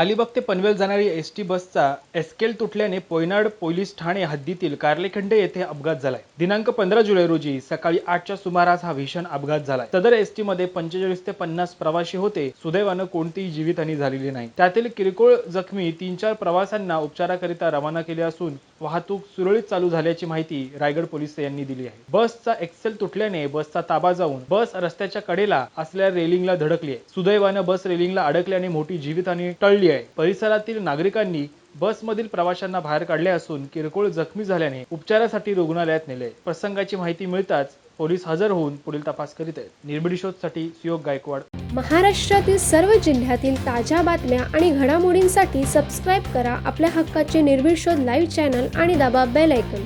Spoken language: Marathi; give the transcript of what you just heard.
अलिबाग ते पनवेल जाणारी एस टी बसचा एस्केल तुटल्याने पोयनाड पोलीस ठाणे हद्दीतील कार्लेखंडे येथे अपघात झालाय. दिनांक पंधरा जुलै रोजी सकाळी आठच्या सुमारास हा भीषण अपघात झालाय. सदर एस टी मध्ये पंचेचाळीस ते पन्नास प्रवासी होते. सुदैवानं कोणतीही जीवितहानी झालेली नाही. त्यातील किरकोळ जखमी तीन चार प्रवाशांना उपचाराकरिता रवाना केले असून वाहतूक सुरळीत चालू झाल्याची माहिती रायगड पोलीस यांनी दिली आहे. बसचा एक्सेल तुटल्याने बसचा ताबा जाऊन बस रस्त्याच्या कडेला असलेल्या रेलिंगला धडकली आहे. सुदैवानं बस रेलिंगला अडकल्याने मोठी जीवितहानी टळली आहे. परिसरातील नागरिकांनी बसमधील प्रवाशांना बाहेर काढले असून किरकोळ जखमी झाल्याने उपचारासाठी रुग्णालयात नेले. प्रसंगाची माहिती मिळताच पोलीस हजर होऊन पुढील तपास करीत आहेत. शोधसाठी सुयोग गायकवाड. महाराष्ट्रातील सर्व जिल्ह्यातील ताज्या बातम्या आणि घडामोडींसाठी सबस्क्राईब करा आपल्या हक्काचे निर्भीड शोध लाईव्ह चॅनल आणि दाबा बेल ऐकन